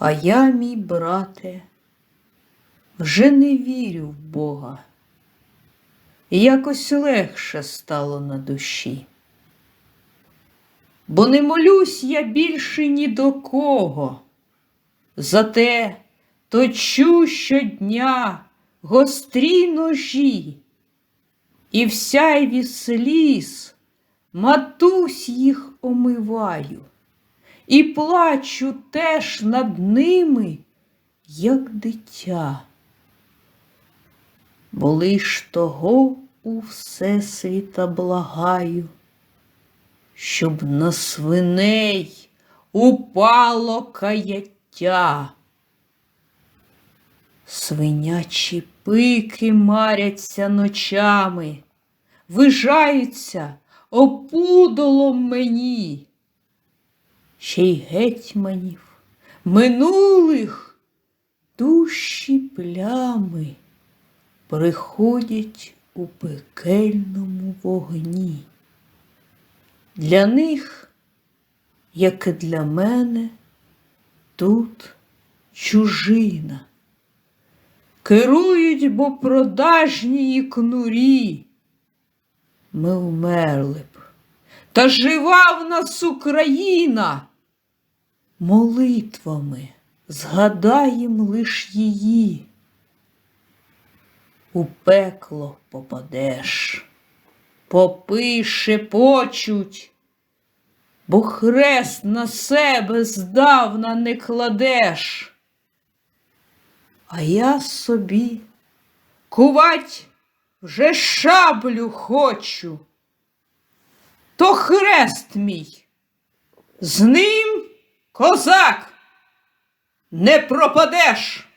А я, мій брате, вже не вірю в Бога. Якось легше стало на душі. Бо не молюсь я більше ні до кого. Зате точу щодня гострі ножі, і в сяйві сліз матусь їх омиваю, і плачу теж над ними, як дитя. Бо лиш того у Всесвіта благаю, щоб на свиней упало каяття. Свинячі пики маряться ночами, вижаються опудолом мені. Ще й гетьманів минулих душі плями приходять у пекельному вогні. Для них, як і для мене, тут чужина. Керують, бо продажні і кнурі. Ми вмерли б, та жива в нас Україна. Молитвами згадаєм лиш її. У пекло попадеш, попи шепочуть, бо хрест на себе здавна не кладеш. А я собі кувать вже шаблю хочу. То хрест мій, з ним козак не пропадеш.